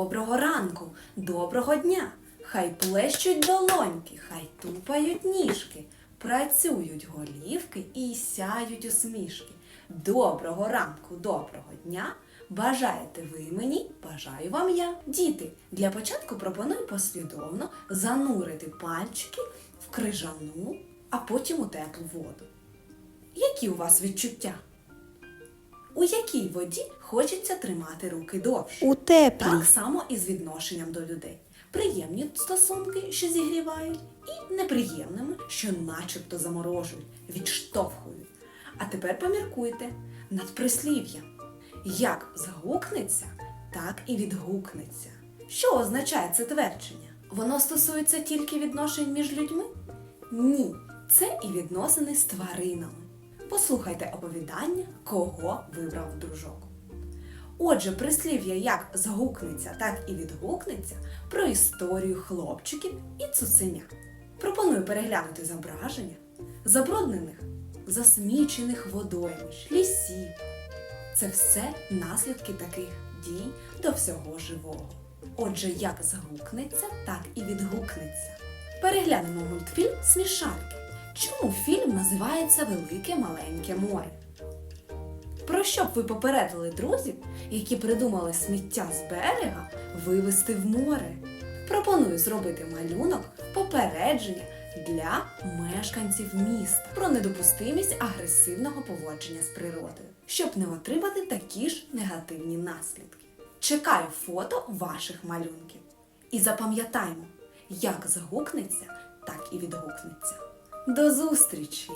Доброго ранку, доброго дня. Хай плещуть долоньки, хай тупають ніжки, працюють голівки і сяють усмішки. Доброго ранку, доброго дня. Бажаєте ви мені, бажаю вам я. Діти, для початку пропоную послідовно занурити пальчики в крижану, а потім у теплу воду. Які у вас відчуття? У якій воді хочеться тримати руки довше? У теплій. Так само і з відношенням до людей. Приємні стосунки, що зігрівають, і неприємними, що начебто заморожують, відштовхують. А тепер поміркуйте над прислів'ям. Як згукнеться, так і відгукнеться. Що означає це твердження? Воно стосується тільки відношень між людьми? Ні, це і відносини з тваринами. Послухайте оповідання, кого вибрав дружок. Отже, прислів'я як згукнеться, так і відгукнеться про історію хлопчиків і цуценя. Пропоную переглянути зображення забруднених, засмічених водоймищ, лісів. Це все наслідки таких дій до всього живого. Отже, як згукнеться, так і відгукнеться. Переглянемо мультфільм Смішарки. Чому фільм називається Велике маленьке море? Про що б ви попередили друзів, які придумали сміття з берега вивезти в море? Пропоную зробити малюнок попередження для мешканців міста про недопустимість агресивного поводження з природою, щоб не отримати такі ж негативні наслідки. Чекаю фото ваших малюнків. І запам'ятаймо, як згукнеться, так і відгукнеться. До зустрічі!